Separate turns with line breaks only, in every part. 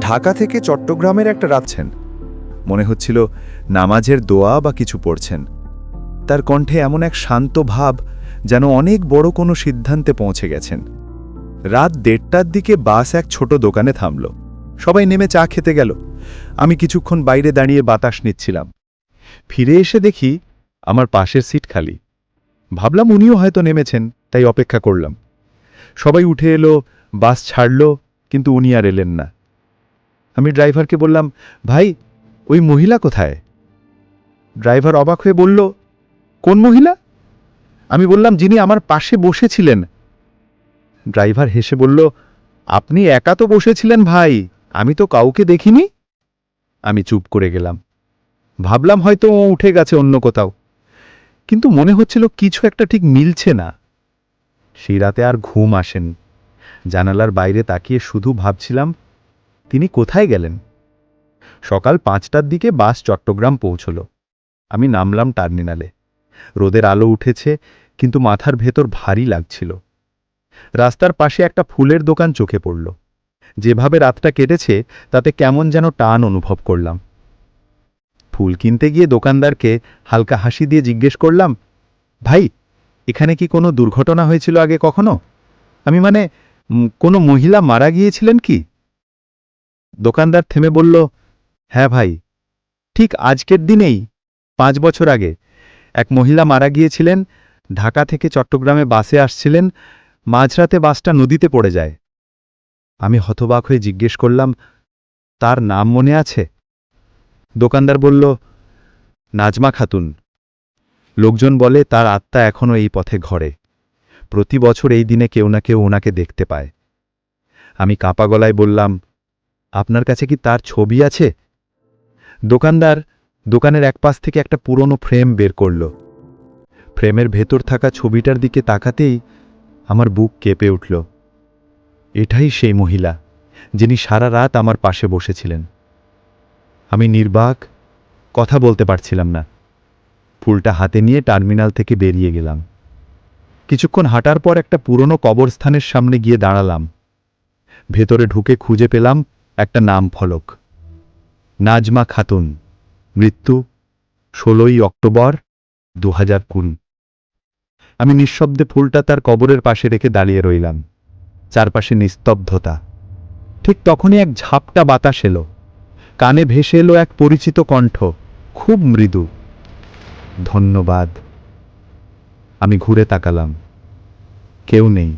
ঢাকা থেকে চট্টগ্রামের একটা রাতছেন মনে হচ্ছিল নামাজের দোয়া বা কিছু পড়ছেন। তার কণ্ঠে এমন এক শান্ত ভাব যেন অনেক বড় কোনো সিদ্ধান্তে পৌঁছে গেছেন। রাত দেড়টার দিকে বাস এক ছোট দোকানে থামল। সবাই নেমে চা খেতে গেল। আমি কিছুক্ষণ বাইরে দাঁড়িয়ে বাতাস নিচ্ছিলাম। ফিরে এসে দেখি আমার পাশের সিট খালি। ভাবলাম উনিও হয়তো নেমেছেন, তাই অপেক্ষা করলাম। সবাই উঠে এলো, বাস ছাড়ল, কিন্তু উনি আর এলেন না। আমি ড্রাইভারকে বললাম, ভাই, ওই মহিলা কোথায়? ড্রাইভার অবাক হয়ে বলল, কোন মহিলা? আমি বললাম, যিনি আমার পাশে বসেছিলেন। ড্রাইভার হেসে বলল, আপনি একা তো বসেছিলেন ভাই, আমি তো কাউকে দেখিনি। আমি চুপ করে গেলাম। ভাবলাম হয়তো ও উঠে গেছে অন্য কোথাও। কিন্তু মনে হচ্ছিল কিছু একটা ঠিক মিলছে না। সেই রাতে আর ঘুম আসেন। জানালার বাইরে তাকিয়ে শুধু ভাবছিলাম তিনি কোথায় গেলেন? সকাল পাঁচটার দিকে বাস চট্টগ্রাম পৌঁছল। আমি নামলাম টার্মিনালে। রোদের আলো উঠেছে, কিন্তু মাথার ভেতর ভারী লাগছিল। রাস্তার পাশে একটা ফুলের দোকান চোখে পড়ল। যেভাবে রাতটা কেটেছে, তাতে কেমন যেন টান অনুভব করলাম। ফুল কিনতে গিয়ে দোকানদারকে হালকা হাসি দিয়ে জিজ্ঞেস করলাম, ভাই, এখানে কি কোনো দুর্ঘটনা হয়েছিল আগে কখনো? আমি মানে কোনো মহিলা মারা গিয়েছিলেন কি? দোকানদার থেমে বলল হ্যাঁ ভাই, ঠিক আজকের দিনেই, পাঁচ বছর আগে, এক মহিলা মারা গিয়েছিলেন, ঢাকা থেকে চট্টগ্রামে বাসে আসছিলেন, মাঝরাতে বাসটা নদীতে পড়ে যায়। আমি হতবাক হয়ে জিজ্ঞেস করলাম, তার নাম মনে আছে? দোকানদার বলল, নাজমা খাতুন। লোকজন বলে তার আত্মা এখনও এই পথে ঘরে। প্রতি বছর এই দিনে কেউ না কেউ ওনাকে দেখতে পায়। আমি কাঁপা গলায় বললাম আপনার কাছে কি তার ছবি আছে? দোকানদার দোকানের এক পাশ থেকে একটা পুরনো ফ্রেম বের করল। ফ্রেমের ভেতর থাকা ছবিটার দিকে তাকাতেই আমার বুক কেঁপে উঠল। এটাই সেই মহিলা, যিনি সারা রাত আমার পাশে বসেছিলেন। আমি নির্বাক, কথা বলতে পারছিলাম না। ফুলটা হাতে নিয়ে টার্মিনাল থেকে বেরিয়ে গেলাম। কিছুক্ষণ হাঁটার পর একটা পুরনো কবরস্থানের সামনে গিয়ে দাঁড়ালাম। ভেতরে ঢুকে খুঁজে পেলাম একটা নাম ফলক। নাজমা খাতুন, মৃত্যু ষোলোই অক্টোবর দু হাজার কুন আমি নিঃশব্দে ফুলটা তার কবরের পাশে রেখে দাঁড়িয়ে রইলাম। চারপাশে নিস্তব্ধতা। ঠিক তখনই এক ঝাপটা বাতাস এলো। কানে ভেসে এলো এক পরিচিত কণ্ঠ, খুব মৃদু। ধন্যবাদ। আমি ঘুরে তাকালাম। কেউ নেই।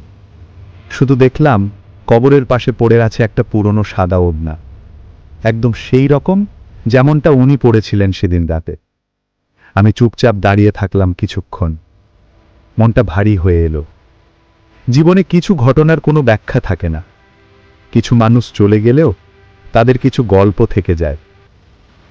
শুধু দেখলাম কবরের পাশে পড়ে আছে একটা পুরনো সাদা ওড়না। একদম সেই রকম যেমনটা উনি পড়েছিলেন সেদিন রাতে। আমি চুপচাপ দাঁড়িয়ে থাকলাম কিছুক্ষণ। মনটা ভারী হয়ে এলো। জীবনে কিছু ঘটনার কোনো ব্যাখ্যা থাকে না। কিছু মানুষ চলে গেলেও তাদের কিছু গল্প থেকে যায়।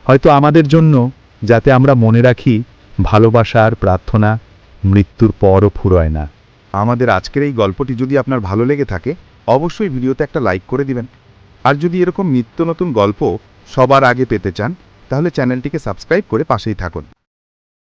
হয়তো আমাদের জন্য যাতে আমরা মনে রাখি ভালোবাসা আর প্রার্থনা মৃত্যুর পরও ফুরয় না।
আমাদের আজকের এই গল্পটি যদি আপনার ভালো লেগে থাকে অবশ্যই ভিডিওতে একটা লাইক করে দিবেন। আর যদি এরকম নিত্য নতুন গল্প সবার আগে পেতে চান, তাহলে চ্যানেলটিকে সাবস্ক্রাইব করে পাশেই থাকুন।